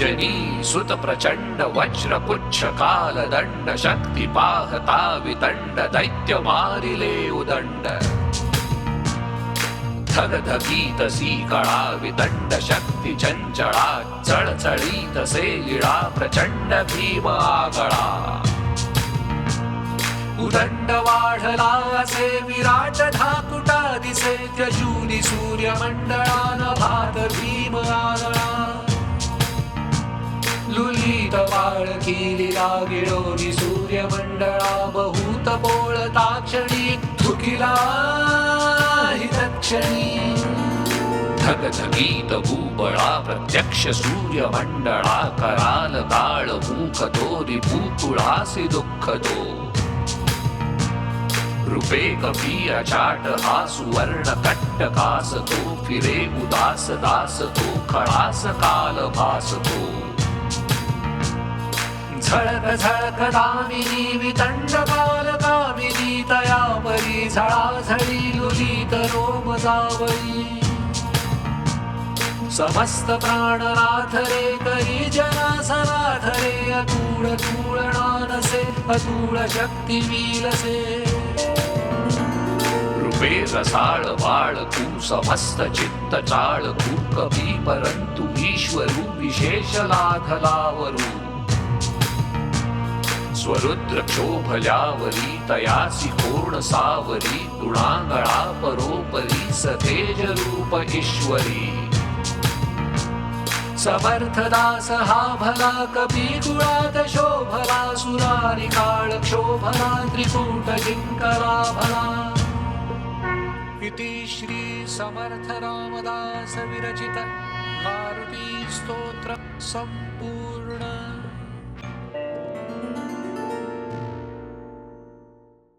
अंजनी सुत प्रचंड वज्र पुच्छ काल दंड शक्ती पाहता वितंड दैत्य मारिले उदंड धग धगीतसी कळा विदंड शक्ती चंचळा चळचळीत से लिळा प्रचंड भीम आगळा उदंड वाढला असे विराट धाकुटा दिसे त्यजूनी सूर्यमंडळान भात भीम आगळा लुलित बाळ किलीला गिळोनी सूर्यमंडळा बहुत पोळता क्षणी थुकिला हितक्षणी धगधगीत भूबळा प्रत्यक्ष सूर्यमंडळा कराल काळ मूक तो रिपुकुळासी दुःख तो रूपे कपी अचाट हा सुवर्ण कट्ट कास तो फिरे उदास दास तो खळास काल भास तो झळक झळक दामिनी वितंड काल कामिनी तया परी झळाझळी लुलित रोम जावळी समस्त प्राणनाथ रे करी जनासनाथ रे अतूळ तुळणानसे अतूळ शक्ती विलसे रूपे रसाळ बाळ तू समस्त चित्त चाळ तू कवी परंतु ईश्वरू विशेष लाधलावरू स्वरुद्र क्षोभल्यावरी तयासी पूर्ण सावरी गुणांगळा परोपरी सतेज रूप ईश्वरी. समर्थदास हा भला कपी गुणात शोभला सुरारी काळ क्षोभला त्रिकूट जिंकला भला. इति श्री समर्थ रामदास विरचित मारुती स्तोत्र संपूर्ण.